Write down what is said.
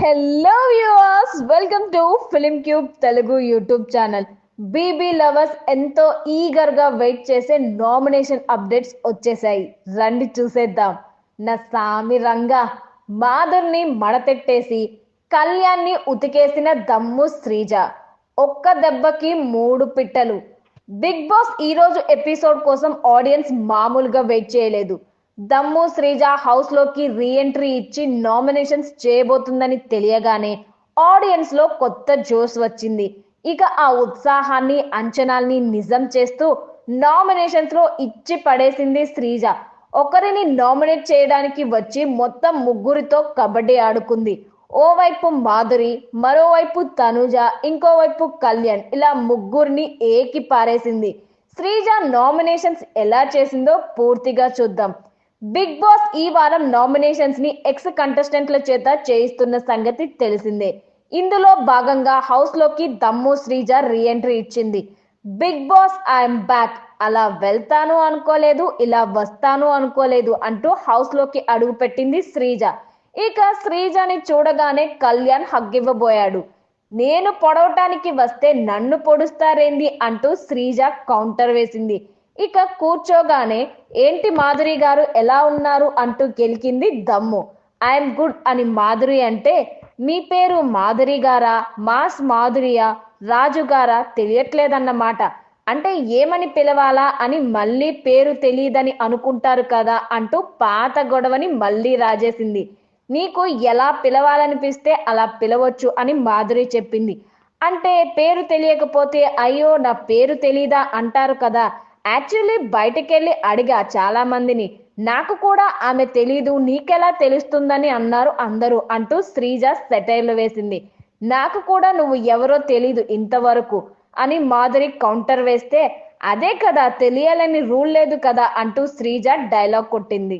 Hello viewers welcome to film cube Telugu YouTube channel BB lovers ఎంతో ఈగర్గా wait చేసే nomination updates వచ్చేసాయి. రండి చూసేద్దాం. నా సామి రంగా. మాధుర్ని మడతెట్టేసి కళ్యాణ్ని ఉతికేసిన దమ్ము శ్రీజ. ఒక్క దెబ్బకి మూడు పిట్టలు. బిగ్ బాస్ ఈ రోజు ఎపిసోడ్ కోసం ఆడియన్స్ మామూలుగా వెయిట్ చేయలేదు. దమ్ము శ్రీజ హౌస్లోకి రీఎంట్రీ ఇచ్చి నామినేషన్స్ చేయబోతుందని తెలియగానే ఆడియన్స్లో కొత్త జోష్ వచ్చింది. ఇక ఆ ఉత్సాహాన్ని అంచనాల్ని నిజం చేస్తూ నామినేషన్స్లో ఇచ్చి పడేసింది శ్రీజ. ఒకరిని నామినేట్ చేయడానికి వచ్చి మొత్తం ముగ్గురితో కబడ్డీ ఆడుకుంది. ఓవైపు మాధురి మరోవైపు తనుజ ఇంకోవైపు కళ్యాణ్ ఇలా ముగ్గురిని ఏకి పారేసింది శ్రీజ నామినేషన్స్ ఎలా చేసిందో పూర్తిగా చూద్దాం. బిగ్ బాస్ ఈ వారం నామినేషన్స్ని ఎక్స్ కంటెస్టెంట్ల చేత చేయిస్తున్న సంగతి తెలిసిందే. ఇందులో భాగంగా హౌస్లోకి దమ్ము శ్రీజ రీఎంట్రీ ఇచ్చింది. బిగ్ బాస్ ఐఎమ్ బ్యాక్ అలా వెళ్తాను అనుకోలేదు ఇలా వస్తాను అనుకోలేదు అంటూ హౌస్లోకి అడుగు పెట్టింది శ్రీజ. ఇక శ్రీజని చూడగానే కళ్యాణ్ హగ్గివ్వబోయాడు. నేను పొడవటానికి వస్తే నన్ను పొడుస్తారేంది అంటూ శ్రీజ కౌంటర్ వేసింది. ఇక కూర్చోగానే ఏంటి మాధురి గారు ఎలా ఉన్నారు? అంటూ గెలికింది దమ్ము. ఐఎమ్ గుడ్ అని మాధురి అంటే మీ పేరు మాధురి గారా? మాస్ మాధురియా? రాజు గారా? తెలియట్లేదన్నమాట. అంటే ఏమని పిలవాలా అని మళ్ళీ పేరు తెలియదని అనుకుంటారు కదా అంటూ పాత గొడవని మళ్ళీ రాజేసింది. నీకు ఎలా పిలవాలనిపిస్తే అలా పిలవచ్చు అని మాధురి చెప్పింది. అంటే పేరు తెలియకపోతే అయ్యో నా పేరు తెలీదా? అంటారు కదా. యాక్చువల్లీ బయటకెళ్ళి అడిగా చాలా మందిని నాకు కూడా ఆమె తెలీదు నీకెలా తెలుస్తుందని అన్నారు అందరూ అంటూ శ్రీజ సెటైర్లు వేసింది. నాకు కూడా నువ్వు ఎవరో తెలీదు ఇంతవరకు అని మాధురి కౌంటర్ వేస్తే అదే కదా తెలియాలని రూల్ లేదు కదా అంటూ శ్రీజ డైలాగ్ కొట్టింది.